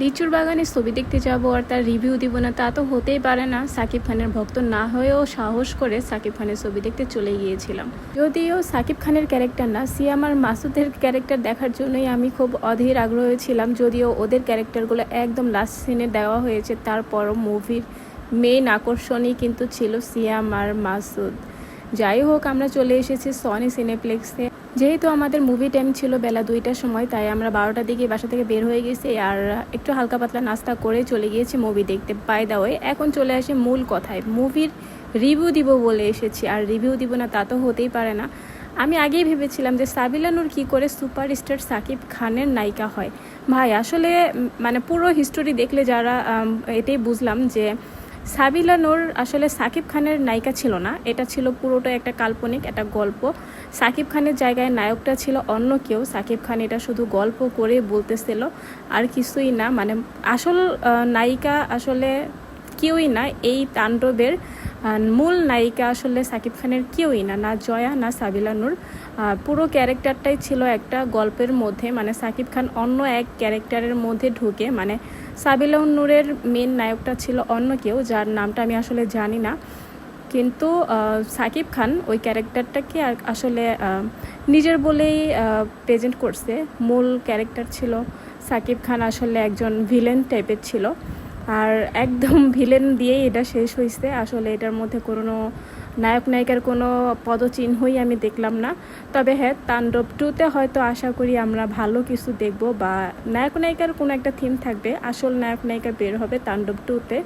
লিচুর বাগানে ছবি দেখতে যাব আর তার রিভিউ দিব না, তা তো হতেই পারে না। সাকিব খানের ভক্ত না হয়েও সাহস করে সাকিব খানের ছবি দেখতে চলে গিয়েছিলাম। যদিও সাকিব খানের ক্যারেক্টার না সিয়াম আর মাসুদের ক্যারেক্টার দেখার জন্যই আমি খুব অধীর আগ্রহী ছিলাম, যদিও ওদের ক্যারেক্টারগুলো একদম লাস্ট সিনে দেওয়া হয়েছে। তারপরও মুভির মেইন আকর্ষণই কিন্তু ছিল সিয়াম আর মাসুদ। যাই হোক, আমরা চলে এসেছি সনি সিনেপ্লেক্সে যেহেতু আমাদের মুভি টাইম ছিল বেলা দুইটার সময়, তাই আমরা বারোটার দিকে বাসা থেকে বের হয়ে গেছি আর একটু হালকা পাতলা নাস্তা করে চলে গিয়েছি মুভি দেখতে। পাই দাওয়ে এখন চলে আসি মূল কথায়। মুভির রিভিউ দিব বলে এসেছি, আর রিভিউ দিব না তা তো হতেই পারে না। আমি আগেই ভেবেছিলাম যে সাবিলা নূর কী করে সুপারস্টার সাকিব খানের নায়িকা হয়। ভাই, আসলে মানে পুরো হিস্টোরি দেখলে যারা এটাই বুঝলাম যে সাবিলা নূর আসলে সাকিব খানের নায়িকা ছিল না। এটা ছিল পুরোটা একটা কাল্পনিক, একটা গল্প। সাকিব খানের জায়গায় নায়কটা ছিল অন্য কেউ। সাকিব খান এটা শুধু গল্প করে বলতেছিল, আর কিছুই না। মানে আসল নায়িকা আসলে কেউই না। এই তাণ্ডবের মূল নায়িকা আসলে সাকিব খানের কেউই না না জয়া, না সাবিলা নূর। পুরো ক্যারেক্টারটাই ছিল একটা গল্পের মধ্যে। মানে সাকিব খান অন্য এক ক্যারেক্টারের মধ্যে ঢুকে। মানে সাবিলা নূরের মেন নায়কটা ছিল অন্য কেউ, যার নামটা আমি আসলে জানি না। কিন্তু সাকিব খান ওই ক্যারেক্টারটাকে আসলে নিজের বলেই প্রেজেন্ট করছে। মূল ক্যারেক্টার ছিল সাকিব খান, আসলে একজন ভিলেন টাইপের ছিল। আর একদম ভিলেন দিয়েই এটা শেষ হয়েছে আসলে এটার মধ্যে কোনো নায়ক নায়িকার কোনো পদচিহ্নই আমি দেখলাম না। তবে হ্যাঁ তাণ্ডব টুতে হয়তো আশা করি আমরা ভালো কিছু দেখব বা নায়ক নায়িকার কোনো একটা থিম থাকবে আসল নায়ক নায়িকা বের হবে তাণ্ডব টুতে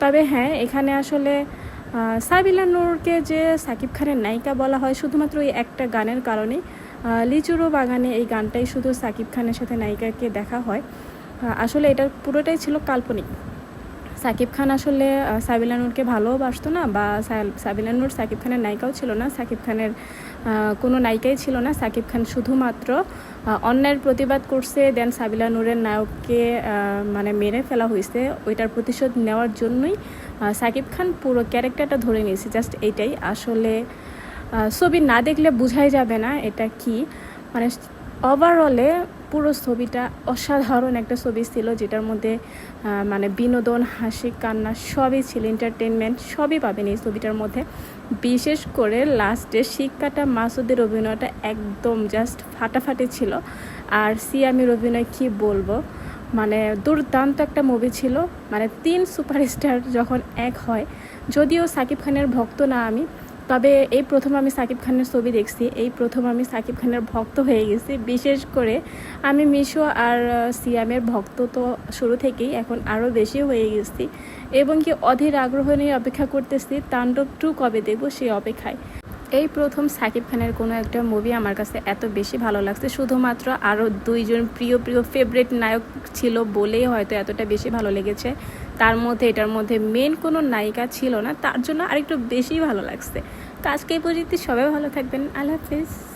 তবে হ্যাঁ এখানে আসলে সাবিলা নূরকে যে সাকিব খানের নায়িকা বলা হয় শুধুমাত্র এই একটা গানের কারণেই আহ, লিচুরো বাগানে এই গানটাই শুধু সাকিব খানের সাথে নায়িকাকে দেখা হয়। আসলে এটা পুরোটাই ছিল কাল্পনিক। সাকিব খান আসলে আহ, সাবিলা নূরকে ভালোবাসতো না বা সা- সাবিলা নূর সাকিব খানের নায়িকাও ছিল না। সাকিব খানের কোনো নায়িকাই ছিল না। সাকিব খান শুধুমাত্র অন্যায়ের প্রতিবাদ করছে দেন সাবিলা নূরের নায়ককে মানে মেরে ফেলা হয়েছে। ওইটার প্রতিশোধ নেওয়ার জন্যই সাকিব খান পুরো ক্যারেক্টারটা ধরে নিয়েছে। জাস্ট এইটাই। আসলে ছবি না দেখলে বোঝাই যাবে না এটা কি। মানে ওভারঅলে পুরো ছবিটা অসাধারণ একটা ছবি ছিল যেটার মধ্যে মানে বিনোদন, হাসি, কান্না সবই ছিল এন্টারটেনমেন্ট সবই পাবেন এই ছবিটার মধ্যে। বিশেষ করে লাস্টে শিক্ষাটা মাসুদের অভিনয়টা একদম জাস্ট ফাটাফাটি ছিল। আর সিয়ামের অভিনয় কি বলব? মানে দুর্দান্ত একটা মুভি ছিল। মানে তিন সুপারস্টার যখন এক হয়, যদিও সাকিব খানের ভক্ত না আমি তবে এই প্রথম আমি সাকিব খানের ছবি দেখছি, এই প্রথম আমি সাকিব খানের ভক্ত হয়ে গেছি। বিশেষ করে আমি মিশো আর সিয়ামের ভক্ত তো শুরু থেকেই, এখন আরও বেশি হয়ে গেছি। এবং কি অধীর আগ্রহ নিয়ে অপেক্ষা করতেছি, তাণ্ডব টু কবে দেব সেই অপেক্ষায়। এই প্রথম সাকিব খানের কোনো একটা মুভি আমার কাছে এত বেশি ভালো লাগছে। শুধুমাত্র আরও দুইজন প্রিয় প্রিয় ফেভারিট নায়ক ছিল বলেই হয়তো এতটা বেশি ভালো লেগেছে। তার মধ্যে, এটার মধ্যে মেন কোনো নায়িকা ছিল না। তার জন্য আরেকটু বেশি ভালো লাগছে। তো আজকে এই পর্যন্ত সবাই ভালো থাকবেন। আল্লাহ হাফিজ।